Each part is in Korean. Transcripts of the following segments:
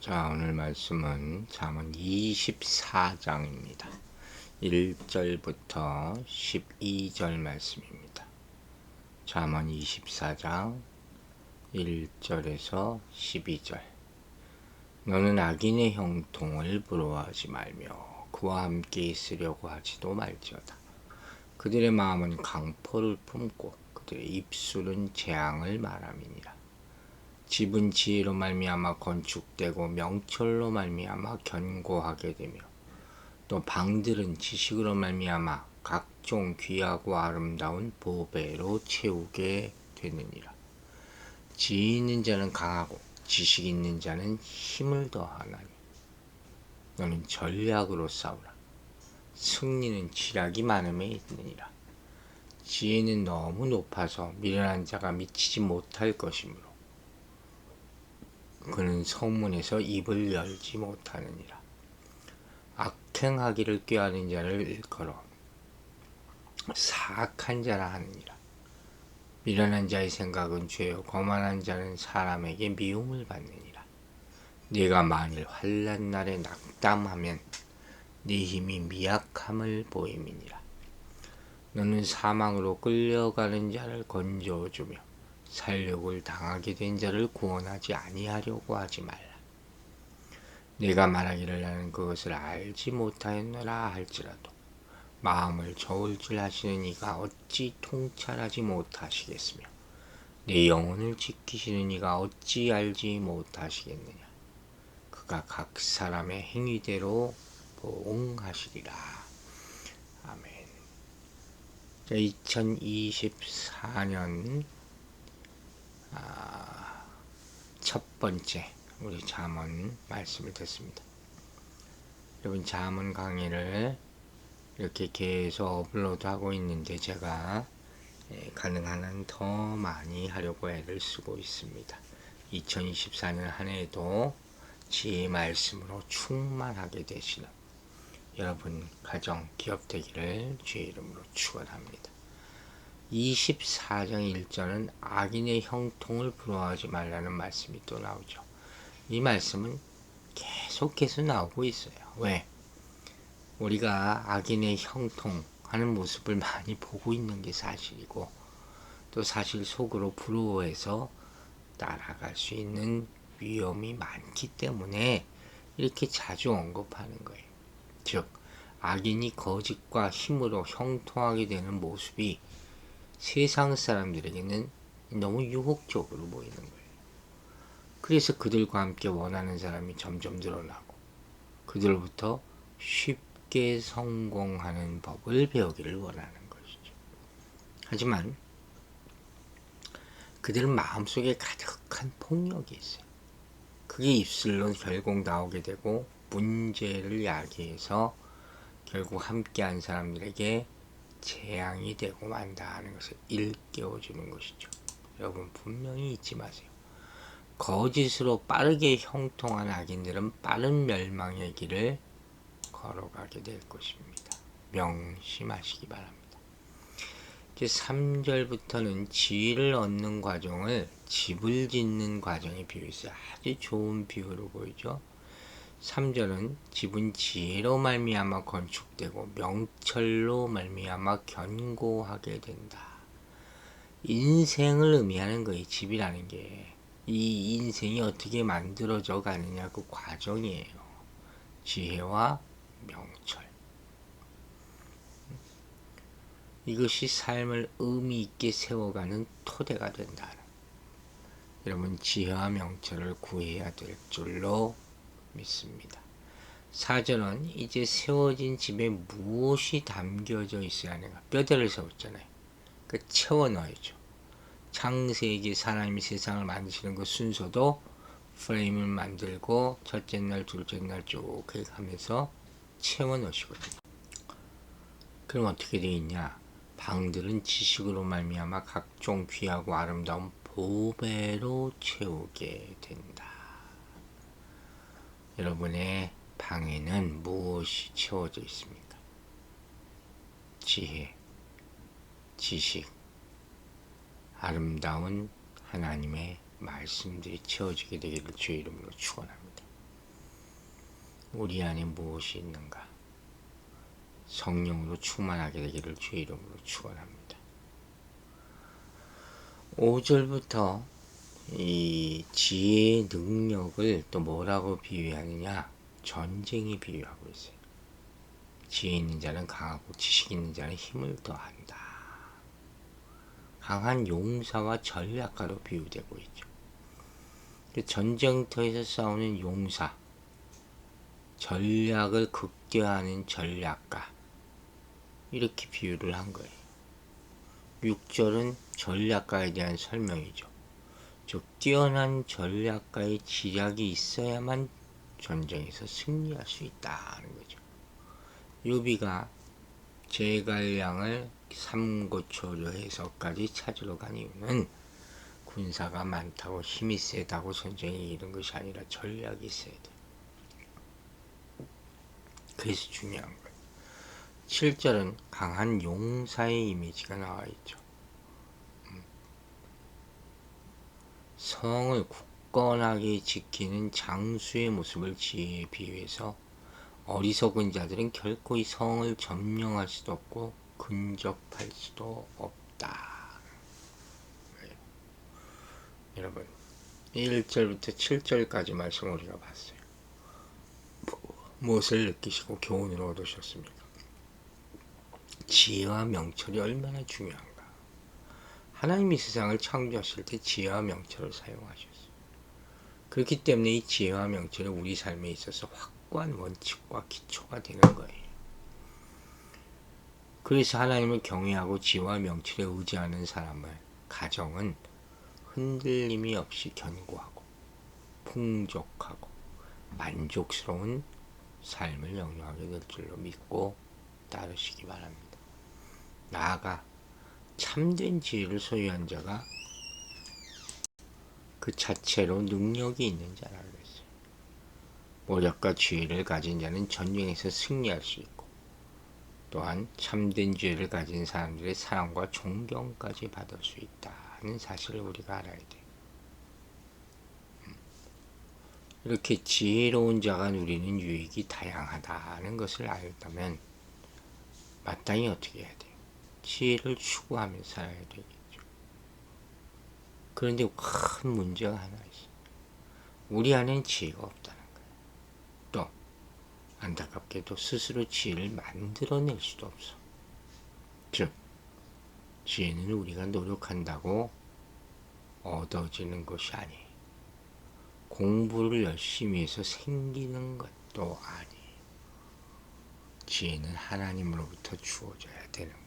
자, 오늘 말씀은 잠언 24장입니다. 1절부터 12절 말씀입니다. 잠언 24장 1절에서 12절. 너는 악인의 형통을 부러워하지 말며 그와 함께 있으려고 하지도 말지어다. 그들의 마음은 강포를 품고 그들의 입술은 재앙을 말함이니라. 집은 지혜로 말미암아 건축되고 명철로 말미암아 견고하게 되며 또 방들은 지식으로 말미암아 각종 귀하고 아름다운 보배로 채우게 되느니라. 지혜 있는 자는 강하고 지식 있는 자는 힘을 더하나니 너는 전략으로 싸우라. 승리는 지략이 많음에 있느니라. 지혜는 너무 높아서 미련한 자가 미치지 못할 것이므로 그는 성문에서 입을 열지 못하느니라. 악행하기를 꾀하는 자를 일컬어 사악한 자라 하느니라. 미련한 자의 생각은 죄요 거만한 자는 사람에게 미움을 받느니라. 네가 만일 환란 날에 낙담하면 네 힘이 미약함을 보임이니라. 너는 사망으로 끌려가는 자를 건져주며 살육을 당하게 된 자를 구원하지 아니하려고 하지 말라. 내가 말하기를 나는 그것을 알지 못하였노라 할지라도 마음을 저울질 하시는 이가 어찌 통찰하지 못하시겠으며 내 영혼을 지키시는 이가 어찌 알지 못하시겠느냐. 그가 각 사람의 행위대로 보응하시리라. 아멘. 2024년 아, 첫 번째 우리 잠언 말씀을 듣습니다. 여러분 잠언 강의를 이렇게 계속 업로드 하고 있는데 제가 예, 가능한 한 더 많이 하려고 애를 쓰고 있습니다. 2024년 한 해에도 지혜 말씀으로 충만하게 되시는 여러분 가정 기업 되기를 주의 이름으로 축원합니다. 24장 1절은 악인의 형통을 부러워하지 말라는 말씀이 또 나오죠. 이 말씀은 계속해서 나오고 있어요. 왜? 우리가 악인의 형통하는 모습을 많이 보고 있는 게 사실이고 또 사실 속으로 부러워해서 따라갈 수 있는 위험이 많기 때문에 이렇게 자주 언급하는 거예요. 즉, 악인이 거짓과 힘으로 형통하게 되는 모습이 세상 사람들에게는 너무 유혹적으로 보이는 거예요. 그래서 그들과 함께 원하는 사람이 점점 늘어나고 그들로부터 쉽게 성공하는 법을 배우기를 원하는 것이죠. 하지만 그들은 마음속에 가득한 폭력이 있어요. 그게 입술로 결국 나오게 되고 문제를 야기해서 결국 함께한 사람들에게 재앙이 되고 만다 하는 것을 일깨워 주는 것이죠. 여러분 분명히 잊지 마세요. 거짓으로 빠르게 형통한 악인들은 빠른 멸망의 길을 걸어가게 될 것입니다. 명심하시기 바랍니다. 이제 3절부터는 지혜를 얻는 과정을 집을 짓는 과정에 비유했어요. 아주 좋은 비유로 보이죠. 3절은 집은 지혜로 말미암아 건축되고 명철로 말미암아 견고하게 된다. 인생을 의미하는 거예요. 집이라는 게. 이 인생이 어떻게 만들어져 가느냐 그 과정이에요. 지혜와 명철. 이것이 삶을 의미 있게 세워가는 토대가 된다. 여러분 지혜와 명철을 구해야 될 줄로 믿습니다. 사전은 이제 세워진 집에 무엇이 담겨져 있어야 하는가? 뼈대를 세웠잖아요. 그 채워 넣어야죠. 창세기 사람이 세상을 만드시는 그 순서도 프레임을 만들고 첫째 날, 둘째 날 쭉 하면서 채워 넣으시거든요. 그럼 어떻게 되어 있냐? 방들은 지식으로 말미암아 각종 귀하고 아름다운 보배로 채우게 된다. 여러분의 방에는 무엇이 채워져 있습니까? 지혜, 지식, 아름다운 하나님의 말씀들이 채워지게 되기를 주의 이름으로 축원합니다. 우리 안에 무엇이 있는가? 성령으로 충만하게 되기를 주의 이름으로 축원합니다. 5절부터 이 지혜의 능력을 또 뭐라고 비유하느냐? 전쟁이 비유하고 있어요. 지혜 있는 자는 강하고 지식 있는 자는 힘을 더한다. 강한 용사와 전략가로 비유되고 있죠. 그 전쟁터에서 싸우는 용사, 전략을 극대화하는 전략가, 이렇게 비유를 한 거예요. 6절은 전략가에 대한 설명이죠. 즉, 뛰어난 전략가의 지략이 있어야만 전쟁에서 승리할 수 있다는 거죠. 유비가 제갈량을 삼고초려 해서까지 찾으러 간 이유는 군사가 많다고 힘이 세다고 전쟁에 이른 것이 아니라 전략이 있어야 돼. 그래서 중요한 거예요. 7절은 강한 용사의 이미지가 나와 있죠. 성을 굳건하게 지키는 장수의 모습을 지혜에 비유해서 어리석은 자들은 결코 이 성을 점령할 수도 없고 근접할 수도 없다. 네. 여러분 1절부터 7절까지 말씀 우리가 봤어요. 무엇을 느끼시고 교훈을 얻으셨습니까? 지혜와 명철이 얼마나 중요한가. 하나님이 세상을 창조하실 때 지혜와 명철을 사용하셨어요. 그렇기 때문에 이 지혜와 명철이 우리 삶에 있어서 확고한 원칙과 기초가 되는 거예요. 그래서 하나님을 경외하고 지혜와 명철에 의지하는 사람을 가정은 흔들림이 없이 견고하고 풍족하고 만족스러운 삶을 영위하게 될 줄로 믿고 따르시기 바랍니다. 나아가 참된 지혜를 소유한 자가 그 자체로 능력이 있는 자라 그랬어요. 모략과 지혜를 가진 자는 전쟁에서 승리할 수 있고 또한 참된 지혜를 가진 사람들의 사랑과 존경까지 받을 수 있다는 사실을 우리가 알아야 돼. 음. 이렇게 지혜로운 자가 누리는 유익이 다양하다는 것을 알다면 마땅히 어떻게 해야 돼요? 지혜를 추구하며 살아야 되겠죠. 그런데 큰 문제가 하나 있어요. 우리 안엔 지혜가 없다는 거예요. 또 안타깝게도 스스로 지혜를 만들어낼 수도 없어. 즉 지혜는 우리가 노력한다고 얻어지는 것이 아니에요. 공부를 열심히 해서 생기는 것도 아니에요. 지혜는 하나님으로부터 주어져야 되는 거예요.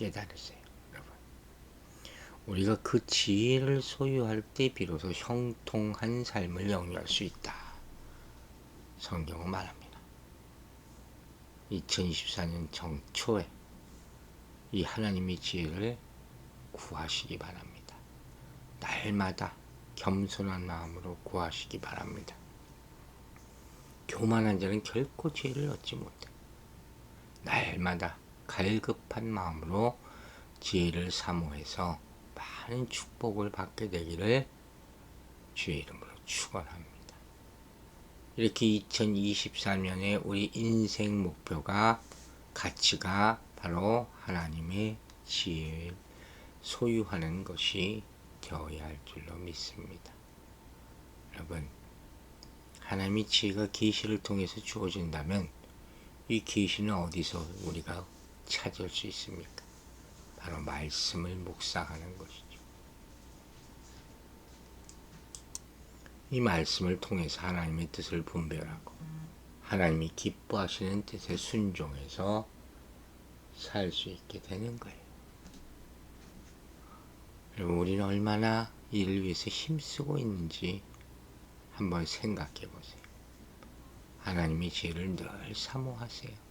깨달으세요, 여러분. 우리가 그 지혜를 소유할 때 비로소 형통한 삶을 영위할 수 있다. 성경은 말합니다. 2024년 정초에 이 하나님의 지혜를 구하시기 바랍니다. 날마다 겸손한 마음으로 구하시기 바랍니다. 교만한 자는 결코 지혜를 얻지 못해. 날마다 갈급한 마음으로 지혜를 사모해서 많은 축복을 받게 되기를 주의 이름으로 축원합니다. 이렇게 2024년에 우리 인생 목표가 가치가 바로 하나님의 지혜를 소유하는 것이 되어야 할 줄로 믿습니다. 여러분 하나님의 지혜가 계시를 통해서 주어진다면 이 계시는 어디서 우리가 찾을 수 있습니까? 바로 말씀을 묵상하는 것이죠. 이 말씀을 통해서 하나님의 뜻을 분별하고 하나님이 기뻐하시는 뜻에 순종해서 살 수 있게 되는 거예요. 여러분 우리는 얼마나 이를 위해서 힘쓰고 있는지 한번 생각해 보세요. 하나님의 지혜를 늘 사모하세요.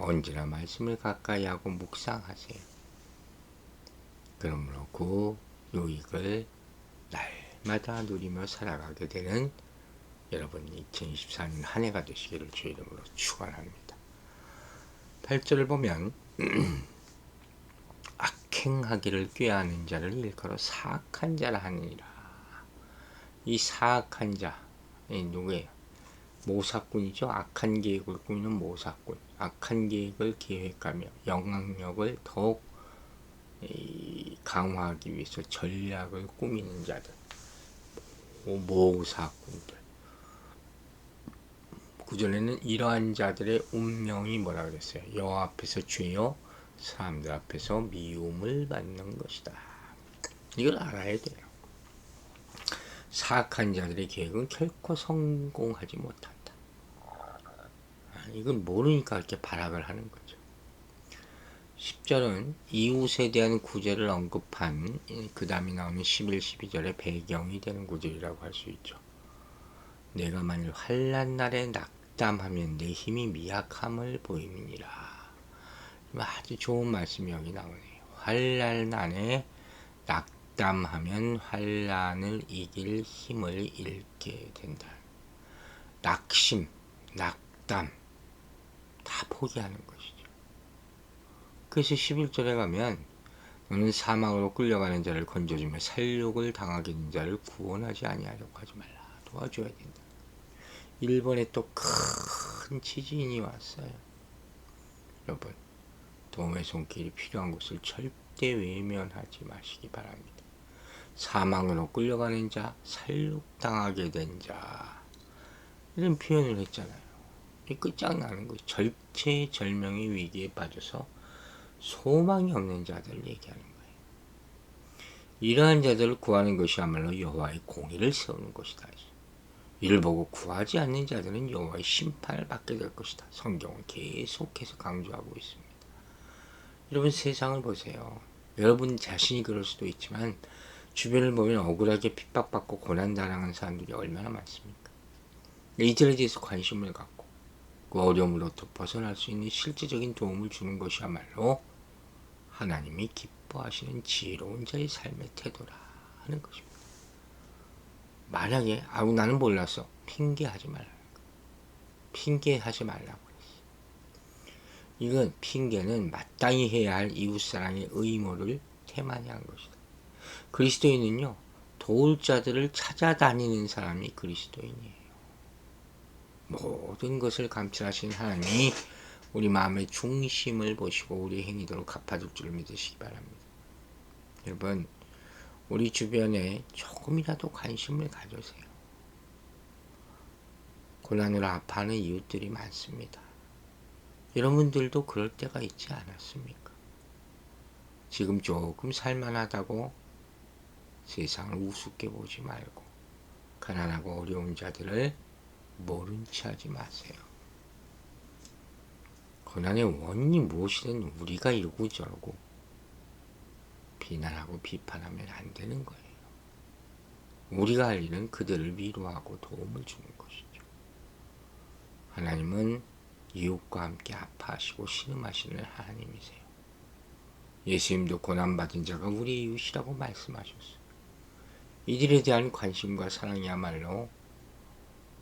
언제나 말씀을 가까이 하고 묵상하세요. 그러므로 그 유익을 날마다 누리며 살아가게 되는 여러분 2024년 한 해가 되시기를 주 이름으로 축원합니다. 8절을 보면 악행하기를 꾀하는 자를 일컬어 사악한 자라 하니라. 이 사악한 자, 이 누구예요? 모사꾼이죠. 악한 계획을 꾸미는 모사꾼. 악한 계획을 계획하며 영향력을 더욱 이, 강화하기 위해서 전략을 꾸미는 자들. 모- 모사꾼들. 구절에는 이러한 자들의 운명이 뭐라 그랬어요? 여호와 앞에서 죄요, 사람들 앞에서 미움을 받는 것이다. 이걸 알아야 돼요. 사악한 자들의 계획은 결코 성공하지 못한다. 아, 이건 모르니까 이렇게 발악을 하는 거죠. 10절은 이웃에 대한 구제를 언급한 그 다음에 나오는 11, 12절의 배경이 되는 구절이라고 할 수 있죠. 내가 만일 환란 날에 낙담하면 내 힘이 미약함을 보임이니라. 아주 좋은 말씀이 여기 나오네요. 환란 날에 낙담하면 환란을 이길 힘을 잃게 된다. 낙심, 낙담 다 포기하는 것이죠. 그래서 11절에 가면 너는 사망으로 끌려가는 자를 건져주며 살육을 당하게 된 자를 구원하지 아니하려고 하지 말라. 도와줘야 된다. 일본에 또 큰 지진이 왔어요. 여러분, 도움의 손길이 필요한 곳을 절대 외면하지 마시기 바랍니다. 사망으로 끌려가는 자, 살육당하게 된 자. 이런 표현을 했잖아요. 이 끝장나는 거죠. 절체절명의 위기에 빠져서 소망이 없는 자들을 얘기하는 거예요. 이러한 자들을 구하는 것이야말로 여호와의 공의를 세우는 것이다. 이를 보고 구하지 않는 자들은 여호와의 심판을 받게 될 것이다. 성경은 계속해서 강조하고 있습니다. 여러분 세상을 보세요. 여러분 자신이 그럴 수도 있지만 주변을 보면 억울하게 핍박받고 고난당하는 사람들이 얼마나 많습니까? 이들에 대해서 관심을 갖고 그 어려움으로부터 벗어날 수 있는 실제적인 도움을 주는 것이야말로 하나님이 기뻐하시는 지혜로운 자의 삶의 태도라 하는 것입니다. 만약에 아우 나는 몰랐어 핑계하지 말라 핑계하지 말라고. 이건 핑계는 마땅히 해야 할 이웃 사랑의 의무를 태만히 한 것이다. 그리스도인은요 도울 자들을 찾아다니는 사람이 그리스도인이에요. 모든 것을 감찰하신 하나님이 우리 마음의 중심을 보시고 우리 행위대로 갚아줄 줄 믿으시기 바랍니다. 여러분 우리 주변에 조금이라도 관심을 가져세요. 고난으로 아파하는 이웃들이 많습니다. 여러분들도 그럴 때가 있지 않았습니까? 지금 조금 살만하다고 세상을 우습게 보지 말고 가난하고 어려운 자들을 모른 체 하지 마세요. 고난의 원인이 무엇이든 우리가 이러고 저러고 비난하고 비판하면 안 되는 거예요. 우리가 할 일은 그들을 위로하고 도움을 주는 것이죠. 하나님은 이웃과 함께 아파하시고 신음하시는 하나님이세요. 예수님도 고난받은 자가 우리 이웃이라고 말씀하셨어요. 이들에 대한 관심과 사랑이야말로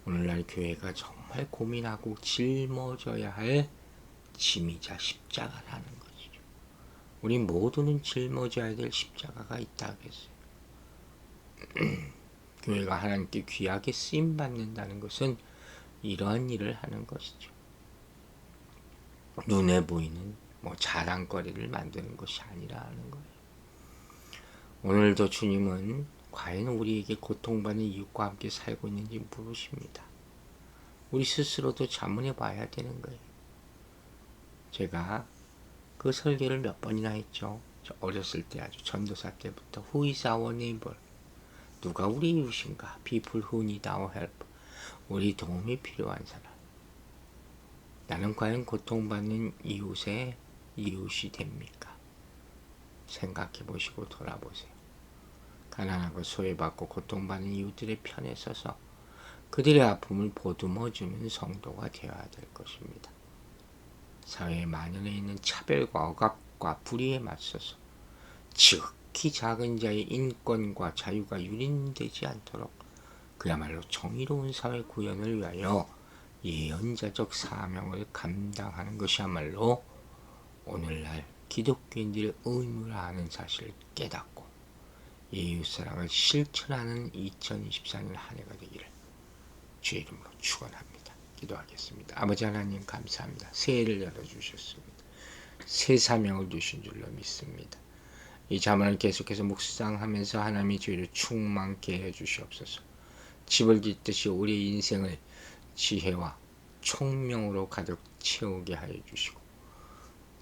오늘날 교회가 정말 고민하고 짊어져야 할 짐이자 십자가라는 것이죠. 우리 모두는 짊어져야 될 십자가가 있다 그랬어요. 교회가 하나님께 귀하게 쓰임 받는다는 것은 이러한 일을 하는 것이죠. 눈에 보이는 뭐 자랑거리를 만드는 것이 아니라 하는 거예요. 오늘도 주님은 과연 우리에게 고통받는 이웃과 함께 살고 있는지 물으십니다. 우리 스스로도 자문해 봐야 되는 거예요. 제가 그 설계를 몇 번이나 했죠. 저 어렸을 때 아주 전도사 때부터 our neighbor? 누가 우리 이웃인가? People who need our help. 우리 도움이 필요한 사람. 나는 과연 고통받는 이웃의 이웃이 됩니까? 생각해 보시고 돌아보세요. 가난하고 소외받고 고통받는 이웃들의 편에 서서 그들의 아픔을 보듬어주는 성도가 되어야 될 것입니다. 사회에 만연해 있는 차별과 억압과 불의에 맞서서 지극히 작은 자의 인권과 자유가 유린되지 않도록 그야말로 정의로운 사회 구현을 위하여 예언자적 사명을 감당하는 것이야말로 오늘날 기독교인들의 의무라 하는 사실을 깨닫고 이웃사랑을 실천하는 2024년 한 해가 되기를 주의 이름으로 축원합니다. 기도하겠습니다. 아버지 하나님 감사합니다. 새해를 열어주셨습니다. 새 사명을 주신 줄로 믿습니다. 이 자문을 계속해서 묵상하면서 하나님의 죄를 충만케 해주시옵소서. 집을 짓듯이 우리 인생을 지혜와 총명으로 가득 채우게 하여 주시고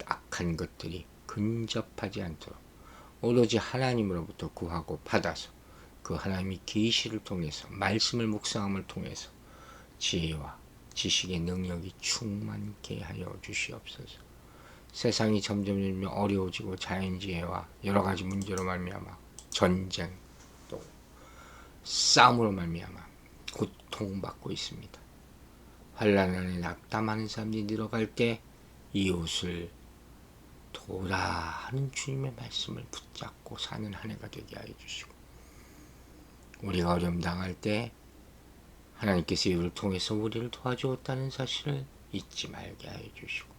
악한 것들이 근접하지 않도록 오로지 하나님으로부터 구하고 받아서 그 하나님의 계시를 통해서 말씀을 묵상함을 통해서 지혜와 지식의 능력이 충만케 하여 주시옵소서. 세상이 점점 어려워지고 자연재해와 여러 가지 문제로 말미암아 전쟁 또 싸움으로 말미암아 고통받고 있습니다. 환란 안에 낙담하는 사람들이 늘어갈 때 이웃을 도라 하는 주님의 말씀을 붙잡고 사는 한 해가 되게 하여 주시고 우리가 어려움 당할 때 하나님께서 이를 통해서 우리를 도와주었다는 사실을 잊지 말게 하여 주시고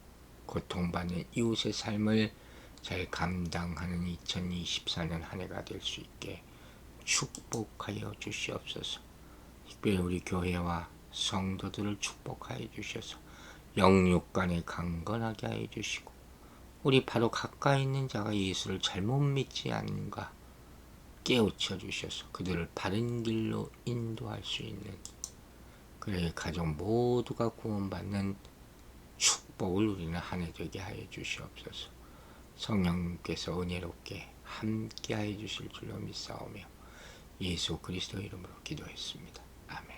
고통받는 이웃의 삶을 잘 감당하는 2024년 한 해가 될 수 있게 축복하여 주시옵소서. 특별히 우리 교회와 성도들을 축복하여 주셔서 영육 간에 강건하게 하여 주시고 우리 바로 가까이 있는 자가 예수를 잘못 믿지 않는가 깨우쳐 주셔서 그들을 바른 길로 인도할 수 있는 그의 가족 모두가 구원받는 축복을 우리는 한 해 되게 하여 주시옵소서. 성령께서 은혜롭게 함께 하여 주실 줄로 믿사오며 예수 그리스도 이름으로 기도했습니다. 아멘.